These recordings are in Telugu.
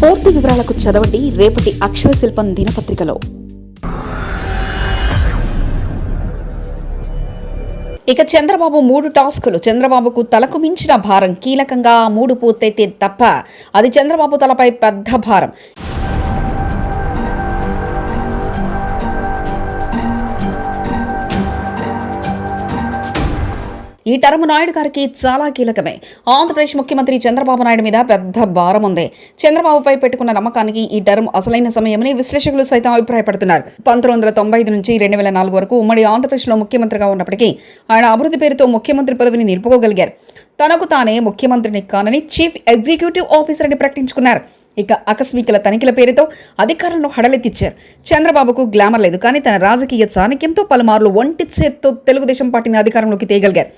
పూర్తి వివరాలకు చదవండి రేపటి అక్షర శిల్పం దినపత్రికలో. ఇక చంద్రబాబు మూడు టాస్కులు. చంద్రబాబుకు తలకు మించిన భారం కీలకంగా మూడు పూర్తయితే తప్ప అది చంద్రబాబు తలపై పెద్ద భారం. ఈ టర్మ్ నాయుడు గారికి చాలా కీలకమే. ఆంధ్రప్రదేశ్ ముఖ్యమంత్రి చంద్రబాబు నాయుడు మీద పెద్ద భారం ఉంది. చంద్రబాబుపై పెట్టుకున్న నమ్మకానికి ఈ టర్మ్ అసలైన సమయమని విశ్లేషకులు సైతం అభిప్రాయపడుతున్నారు. పంతొమ్మిది వందల తొంభై ఐదు నుంచి రెండు వేల నాలుగు వరకు ఉమ్మడి ఆంధ్రప్రదేశ్లో ముఖ్యమంత్రిగా ఉన్నప్పటికీ ఆయన అభివృద్ధి పేరుతో ముఖ్యమంత్రి పదవిని నిలుపుకోగలిగారు. తనకు తానే ముఖ్యమంత్రిని కానని చీఫ్ ఎగ్జిక్యూటివ్ ఆఫీసర్ అని ప్రకటించుకున్నారు. ఇక ఆకస్మికల తనిఖీల పేరుతో అధికారులను హడలెత్తిచ్చారు. చంద్రబాబుకు గ్లామర్ లేదు కానీ తన రాజకీయ చాణక్యంతో పలుమార్లు ఒంటి చేత్తో తెలుగుదేశం పార్టీని అధికారంలోకి తేయగలిగారు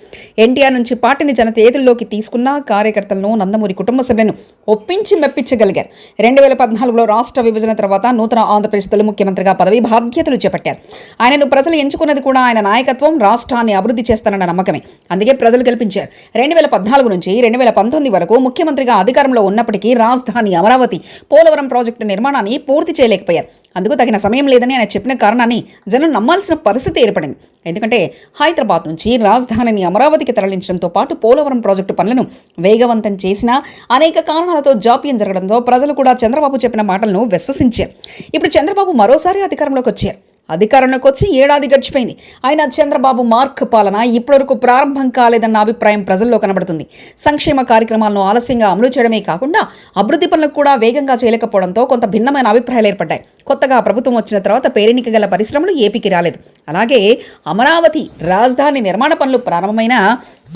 ఎన్టీఆర్ నుంచి పార్టీని జనత చేతుల్లోకి తీసుకున్న కార్యకర్తలను నందమూరి కుటుంబ సభ్యులను ఒప్పించి మెప్పించగలిగారు. రెండు వేల పద్నాలుగులో రాష్ట్ర విభజన తర్వాత నూతన ఆంధ్రప్రదేశ్ తొలి ముఖ్యమంత్రిగా పదవి బాధ్యతలు చేపట్టారు. ఆయనను ప్రజలు ఎంచుకున్నది కూడా ఆయన నాయకత్వం రాష్ట్రాన్ని అభివృద్ధి చేస్తానన్న నమ్మకమే. అందుకే ప్రజలు గెలిపించారు. రెండు వేల పద్నాలుగు నుంచి రెండు వేల పంతొమ్మిది వరకు ముఖ్యమంత్రిగా అధికారంలో ఉన్నప్పటికీ రాజధాని అమరావతి పోలవరం ప్రాజెక్టు నిర్మాణాన్ని పూర్తి చేయలేకపోయారు. అందుకు తగిన సమయం లేదని ఆయన చెప్పిన కారణాన్ని జనం నమ్మాల్సిన పరిస్థితి ఏర్పడింది. ఎందుకంటే హైదరాబాద్ నుంచి రాజధానిని అమరావతికి తరలించడంతో పాటు పోలవరం ప్రాజెక్టు పనులను వేగవంతం చేసినా అనేక కారణాలతో జాప్యం జరగడంతో ప్రజలు కూడా చంద్రబాబు చెప్పిన మాటలను విశ్వసించారు. ఇప్పుడు చంద్రబాబు మరోసారి అధికారంలోకి వచ్చారు. అధికారంలోకి వచ్చి ఏడాది గడిచిపోయింది. అయినా చంద్రబాబు మార్క్ పాలన ఇప్పటివరకు ప్రారంభం కాలేదన్న అభిప్రాయం ప్రజల్లో కనబడుతుంది. సంక్షేమ కార్యక్రమాలను ఆలస్యంగా అమలు చేయడమే కాకుండా అభివృద్ధి పనులకు కూడా వేగంగా చేయలేకపోవడంతో కొంత భిన్నమైన అభిప్రాయాలు ఏర్పడ్డాయి. కొత్తగా ప్రభుత్వం వచ్చిన తర్వాత పేరెనిక గల పరిశ్రమలు ఏపీకి రాలేదు. అలాగే అమరావతి రాజధాని నిర్మాణ పనులు ప్రారంభమైనా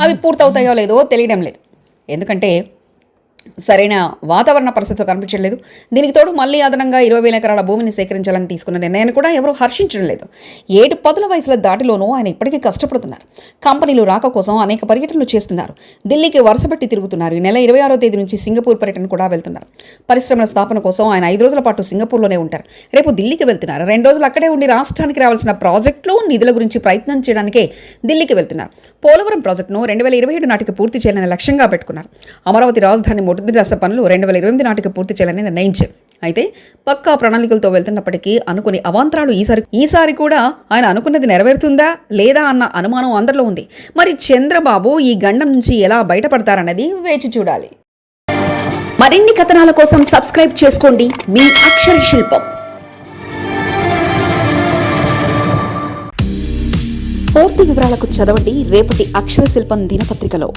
అవి పూర్తవుతాయో లేదో తెలియడం లేదు. ఎందుకంటే సరైన వాతావరణ పరిస్థితులు కనిపించలేదు దీనికి తోడు మళ్ళీ అదనంగా ఇరవై వేల ఎకరాల భూమిని సేకరించాలని తీసుకున్న నిర్ణయాన్ని కూడా ఎవరూ హర్షించడం లేదు. ఏడు పదుల వయసుల దాటిలోనూ ఆయన ఇప్పటికీ కష్టపడుతున్నారు. కంపెనీలు రాక కోసం అనేక పర్యటనలు చేస్తున్నారు. ఢిల్లీకి వరుసపెట్టి తిరుగుతున్నారు. ఈ నెల ఇరవై ఆరో తేదీ నుంచి సింగపూర్ పర్యటన కూడా వెళ్తున్నారు. పరిశ్రమల స్థాపన కోసం ఆయన ఐదు రోజుల పాటు సింగపూర్లోనే ఉంటారు. రేపు ఢిల్లీకి వెళ్తున్నారు. రెండు రోజులు అక్కడే ఉండి రాష్ట్రానికి రావాల్సిన ప్రాజెక్టులు నిధుల గురించి ప్రయత్నం చేయడానికే ఢిల్లీకి వెళ్తున్నారు. పోలవరం ప్రాజెక్టును రెండు వేల ఇరవై ఏడు నాటికి పూర్తి చేయాలని లక్ష్యంగా పెట్టుకున్నారు. అమరావతి రాజధాని మొదటి పనులు రెండు వేల ఇరవై ఎనిమిది నాటికి పూర్తి చేయాలని నిర్ణయించారు అయితే పక్కా ప్రణాళికలతో వెళ్తున్నప్పటికీ అనుకుని అవాంతరాలు ఈసారి ఈసారి కూడా ఆయన అనుకున్నది నెరవేరుతుందా లేదా అన్న అనుమానం అందరిలో ఉంది. మరి చంద్రబాబు ఈ గండం నుంచి ఎలా బయటపడతారన్నది వేచి చూడాలి. మరిన్ని కథనాల కోసం సబ్స్క్రైబ్ చేసుకోండి. మీ అక్షర శిల్పం. పూర్తి వివరాలకు చదవండి. రేపటి అక్షర శిల్పం దినపత్రికలో.